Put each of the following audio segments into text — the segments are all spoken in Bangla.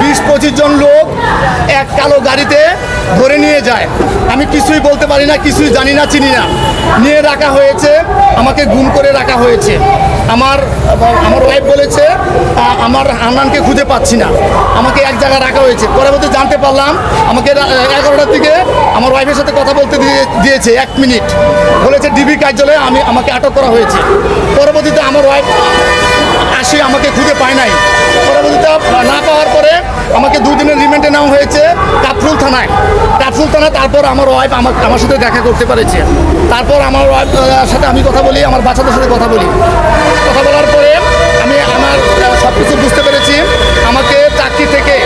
বিশ পঁচিশ জন লোক এক কালো গাড়িতে ধরে নিয়ে যায়। আমি কিছুই বলতে পারি না, কিছুই জানি না, চিনি না। নিয়ে রাখা হয়েছে, আমাকে গুম করে রাখা হয়েছে। আমার আমার ওয়াইফ বলেছে আমার হান্নানকে খুঁজে পাচ্ছি না। আমাকে এক জায়গায় রাখা হয়েছে। পরবর্তী জানতে পারলাম, আমাকে এগারোটার দিকে আমার ওয়াইফের সাথে কথা বলতে দিয়ে, দিয়েছে এক মিনিট। বলেছে ডিবি কার্যালয়ে আমি, আমাকে আটক করা হয়েছে। পরবর্তীতে আমার ওয়াইফ আসে আমাকে খুঁজে পায় নাই। পরবর্তীতে না পাওয়ার পরে আমাকে দুই দিনের রিমান্ডে নেওয়া হয়েছে কাপফুল থানায়। কাপফুল থানায় তারপর আমার ওয়াইফ আমার আমার সাথে দেখা করতে পেরেছে। তারপর আমার ওয়াইফ সাথে আমি কথা বলি, আমার বাচ্চাদের সাথে কথা বলি। কথা বলার পরে আমি আমার সব কিছু বুঝতে পেরেছি। আমাকে চাকরি থেকে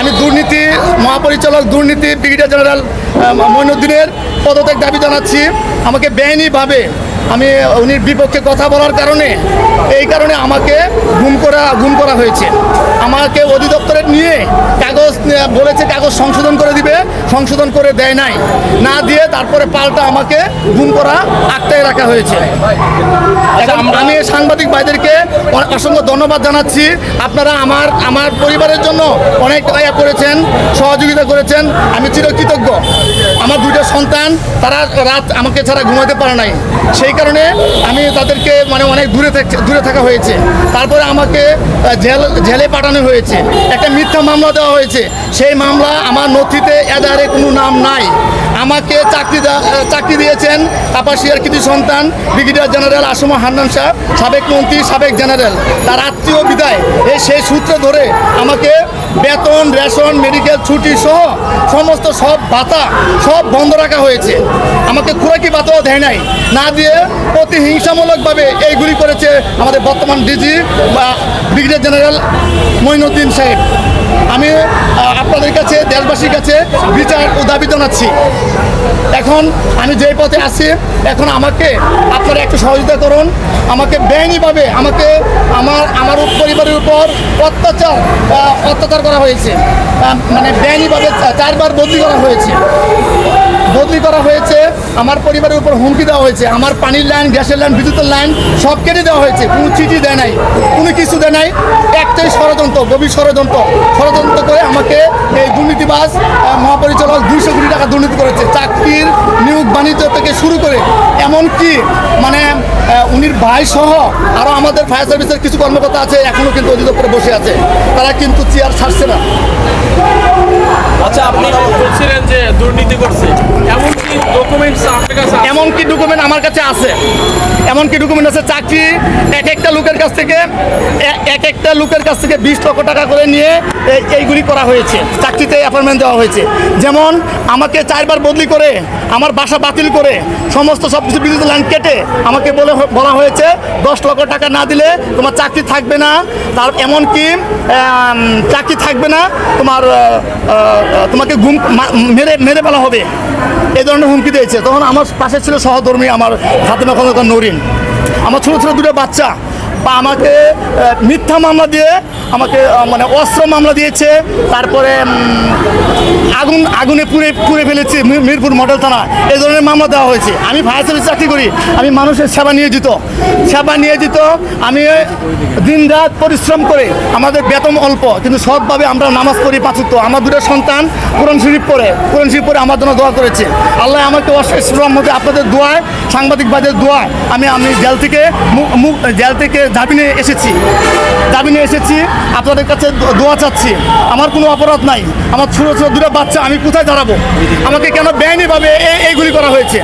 আমি দুর্নীতি, মহাপরিচালক দুর্নীতি ব্রিগেডিয়ার জেনারেল মইনুদ্দিনের পদত্যাগ দাবি জানাচ্ছি। আমাকে বেআইনিভাবে আমি উনির বিপক্ষে কথা বলার কারণে এই কারণে আমাকে গুম করা গুম করা হয়েছে। আমাকে অধিদপ্তরে নিয়ে কাগজ বলেছে কাগজ সংশোধন করে দিবে সংশোধন করে দেয় নাই। না দিয়ে তারপরে পাল্টা আমাকে গুম করা আটটায় রাখা হয়েছে। আমি সাংবাদিক ভাইদেরকে অসংখ্য ধন্যবাদ জানাচ্ছি। আপনারা আমার আমার পরিবারের জন্য অনেক ইয়ে করেছেন সহযোগিতা করেছেন। আমি চিরকৃতজ্ঞ। দুটো সন্তান, তারা রাত আমাকে ছাড়া ঘুমাতে পারে নাই। সেই কারণে আমি তাদেরকে মানে অনেক দূরে দূরে থাকা হয়েছে। তারপরে আমাকে জেল জেলে পাঠানো হয়েছে। একটা মিথ্যা মামলা দেওয়া হয়েছে। সেই মামলা আমার নথিতে এদারে কোনো নাম নাই। আমাকে চাকরি চাকরি দিয়েছেন কাপাসিয়ার কিছু সন্তান ব্রিগেডিয়ার জেনারেল আসমা হান্নান শাহ সাবেক মন্ত্রী, সাবেক জেনারেল। তার আত্মীয় বিদায়। এই সেই সূত্রে ধরে আমাকে বেতন, রেশন, মেডিকেল, ছুটি সহ সমস্ত সব ভাতা সব বন্ধ রাখা হয়েছে। আমাকে খুরাকি ভাতাও দেয় নাই। না দিয়ে প্রতিহিংসামূলকভাবে এইগুলি করেছে আমাদের বর্তমান ডিজি বা ব্রিগেডিয়ার জেনারেল মঈনুদ্দিন সাহেব। আমি আপনাদের কাছে, দেশবাসীর কাছে বিচার ও দাবি জানাচ্ছি। এখন আমি যে পথে আছি, এখন আমাকে আপনারা একটু সহযোগিতা করুন। আমাকে বেআইনিভাবে আমাকে আমার আমার পরিবারের উপর অত্যাচার অত্যাচার করা হয়েছে। মানে বেআইনিভাবে চারবার বদলি করা হয়েছে। বদলি করা হয়েছে, আমার পরিবারের উপর হুমকি দেওয়া হয়েছে, আমার পানির লাইন গ্যাসের লাইন বিদ্যুতের লাইন সব কেটে দেওয়া হয়েছে, কোনো চিঠি দেয় নাই, কোনো কিছু দেয় নাই, একটাই ষড়যন্ত্র, গভীর ষড়যন্ত্র ষড়যন্ত্র করে আমাকে এই দুর্নীতিবাস মহাপরিচালক দুইশো কোটি টাকা দুর্নীতি করেছে। চাকরির নিয়োগ বাণিজ্য থেকে শুরু করে এমনকি মানে উনির ভাই সহ আরও আমাদের ফায়ার সার্ভিসের কিছু কর্মকর্তা আছে এখনও কিন্তু অধিদপ্তরে বসে আছে। তারা কিন্তু চেয়ার ছাড়ছে না। আচ্ছা আপনি বলছিলেন যে দুর্নীতি করছে, এমন এমনকি ডকুমেন্ট আমার কাছে আছে। এমনকি ডকুমেন্ট আছে চাকরি, এক একটা লোকের কাছ থেকে, এ- এক একটা লোকের কাছ থেকে বিশ লক্ষ টাকা করে নিয়ে এই- এইগুলি করা হয়েছে। চাকরিতে অ্যাপয়েন্টমেন্ট দেওয়া হয়েছে। যেমন আমাকে চারবার বদলি করে, আমার বাসা বাতিল করে, সমস্ত সব কিছু বিদ্যুৎ লাইন কেটে আমাকে বলে বলা হয়েছে, দশ লক্ষ টাকা না দিলে তোমার চাকরি থাকবে না। তার এমনকি চাকরি থাকবে না, তোমার তোমাকে গুম মা- মেরে মেরে ফেলা হবে। এই ধরনের হুমকি দিয়েছে। তখন আমার পাশে ছিল সহধর্মী আমার ফাতেমা খন্দকার নরিন। আমার ছোটো ছোটো দুটো বাচ্চা। বা আমাকে মিথ্যা মামলা দিয়ে আমাকে মানে অস্ত্র মামলা দিয়েছে, তারপরে আগুন, আগুনে পুড়ে পুড়ে ফেলেছে মিরপুর মডেল থানা। এই ধরনের মামলা দেওয়া হয়েছে। আমি ফায়ার সার্ভিস চাকরি করি। আমি মানুষের সেবা নিয়োজিত। সেবা নিয়োজিত। আমি দিন রাত পরিশ্রম করে আমাদের বেতন অল্প, কিন্তু সৎভাবে আমরা নামাজ পড়ি পাচুত্ব আমার দুটো সন্তান কোরআন শরীফ পড়ে। কোরআন শরীফ পড়ে আমার জন্য দোয়া করেছে। আল্লাহ আমাকে অশেষ মধ্যে আপনাদের দোয়ায় সাংবাদিকবাদের দোয়ায়, আমি আমি জেল থেকে জেল থেকে জামিনে এসেছি। জামিনে এসেছি, আপনাদের কাছে দোয়া চাচ্ছি। আমার কোনো অপরাধ নাই। আমার ছোটো ছোটো দুটো বাচ্চা, আমি কোথায় দাঁড়াবো? আমাকে কেন বেআইনিভাবে এই- এইগুলি করা হয়েছে?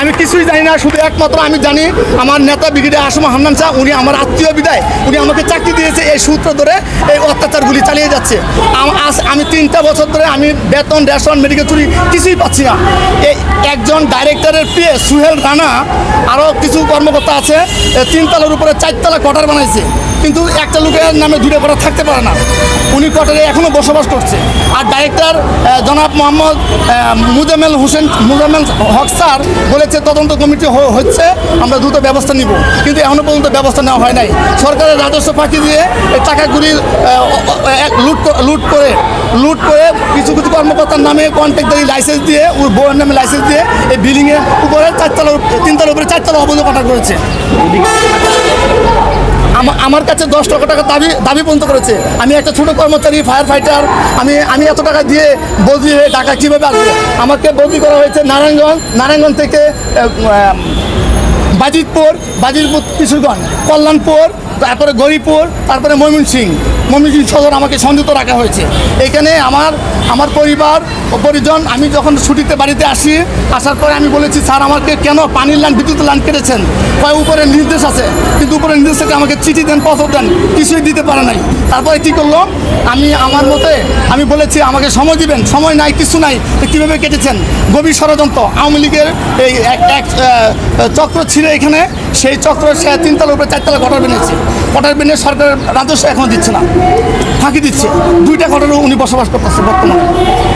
আমি কিছুই জানি না, শুধু একমাত্র আমি জানি, আমার নেতা ব্রিগেডিয়ার আসমা হান্নান শাহ, উনি আমার আত্মীয় বিদায়। উনি আমাকে চাকরি দিয়েছে এই সূত্র ধরে এই অত্যাচারগুলি চালিয়ে যাচ্ছে। আমি তিনটা বছর ধরে আমি বেতন, রেশন মেডিকেল চুরি কিছুই পাচ্ছি না। এই একজন ডাইরেক্টরের পিএ সুহেল রানা আরও কিছু কর্মকর্তা আছে তিনতলার উপরে চারতলা কোয়ার্টার বানাইছে। কিন্তু একটা লোকের নামে দুটো কোয়ার্টার থাকতে পারে না। উনি কোয়ার্টারে এখনও বসবাস করছে। আর ডাইরেক্টর জনাব মোহাম্মদ মুজামেল হোসেন মুজামেল হক স্যার বলেছে, তদন্ত কমিটি হচ্ছে, আমরা দ্রুত ব্যবস্থা নিব। কিন্তু এখনও পর্যন্ত ব্যবস্থা নেওয়া হয় নাই। সরকারের রাজস্ব ফাঁকি দিয়ে টাকাগুলি লুট লুট করে লুট করে কিছু কিছু কর্মকর্তার নামে কন্ট্রাক্টারি লাইসেন্স দিয়ে, ওর বউয়ের নামে লাইসেন্স দিয়ে এই বিল্ডিংয়ের উপরে চারতলা, তিনতলার উপরে চারতলা অবৈধ পাঠা করেছে। আমার কাছে দশ লক্ষ টাকা দাবি দাবি পর্যন্ত করেছে। আমি একটা ছোটো কর্মচারী ফায়ার ফাইটার আমি আমি এত টাকা দিয়ে বদলি হয়ে টাকা কীভাবে আসবে? আমাকে বদলি করা হয়েছে নারায়ণগঞ্জ নারায়ণগঞ্জ থেকে বাজিতপুর বাজিতপুর, কিশোরগঞ্জ, কল্যাণপুর, তারপরে গরিপুর, তারপরে ময়মনসিং ময়মনসিং সদর আমাকে সংযুক্ত রাখা হয়েছে। এখানে আমার আমার পরিবার ও পরিজন, আমি যখন ছুটিতে বাড়িতে আসি, আসার পরে আমি বলেছি, স্যার, আমাকে কেন পানির লাইন বিদ্যুৎ লাইন কেটেছেন? কয় উপরে নির্দেশ আছে। কিন্তু উপরে নির্দেশ থেকে আমাকে চিঠি দেন, পত্র দেন, কিছুই দিতে পারে নাই। তারপরে কী করল আমি, আমার মতে, আমি বলেছি, আমাকে সময় দিবেন। সময় নাই, কিছু নাই। তো কীভাবে কেটেছেন? গভীর ষড়যন্ত্র। আওয়ামী লীগের এই এক এক চক্র ছিল এখানে, সেই চক্র সে তিনতলার উপরে চারতলা কটার বেনিয়েছে কটার বেনিয়ে সরকারের রাজস্ব এখনও দিচ্ছে না। ফাঁকি দিচ্ছে। দুইটা কটারও উনি বসবাস করতেছে বর্তমানে।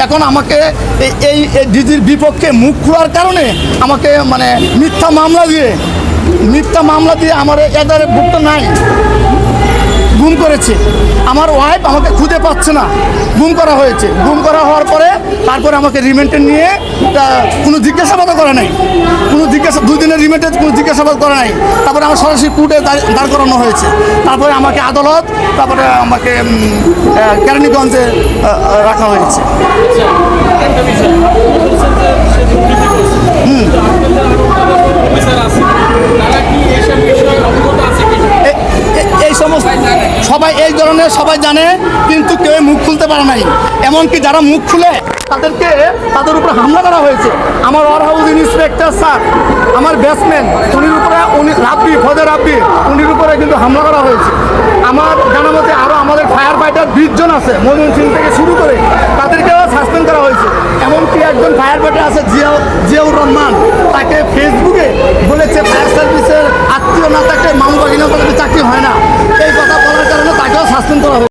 এখন আমাকে এই ডিজির বিপক্ষে মুখ খোলার কারণে আমাকে মানে মিথ্যা মামলা দিয়ে, মিথ্যা মামলা দিয়ে আমার এদের ভুক্ত নাই। গুম করেছে। আমার ওয়াইফ আমাকে খুঁজে পাচ্ছে না। গুম করা হয়েছে। গুম করা হওয়ার পরে তারপরে আমাকে রিমেন্টে নিয়ে কোনো জিজ্ঞাসাবাদও করা নাই। জিজ্ঞাসা দুই দিনের রিমেন্টে কোনো জিজ্ঞাসাবাদ করা নাই। তারপরে আমার সরাসরি কোর্টে দাঁড় করানো হয়েছে। তারপরে আমাকে আদালত, তারপরে আমাকে কেরানীগঞ্জে রাখা হয়েছে। এই সমস্ত সবাই এই ধরনের সবাই জানে, কিন্তু কেউ মুখ খুলতে পারে নাই। এমনকি যারা মুখ খুলে তাদেরকে তাদের উপরে হামলা করা হয়েছে। আমার ওয়ার হাউস ইন্সপেক্টর স্যার আমার ব্যাটসম্যান উনির উপরে, উনি রাব্বি ফজর রাব্বি, উনির উপরে কিন্তু হামলা করা হয়েছে। আমার জানা মতে আরও আমাদের ফায়ার ফাইটার বিশ জন আছে ময়মন সিং থেকে শুরু করে তাদেরকেও সাসপেন্ড করা হয়েছে। এমনকি একজন ফায়ার ফাইটার আছে জিয়াউ জিয়াউর রহমান, তাকে ফেসবুকে বলেছে ফায়ার সার্ভিসের আত্মীয় না থাকলে মামু বাগিনা চাকরি হয় না। এই কথা বলার কারণে তাকেও সাসপেন্ড করা হয়েছে।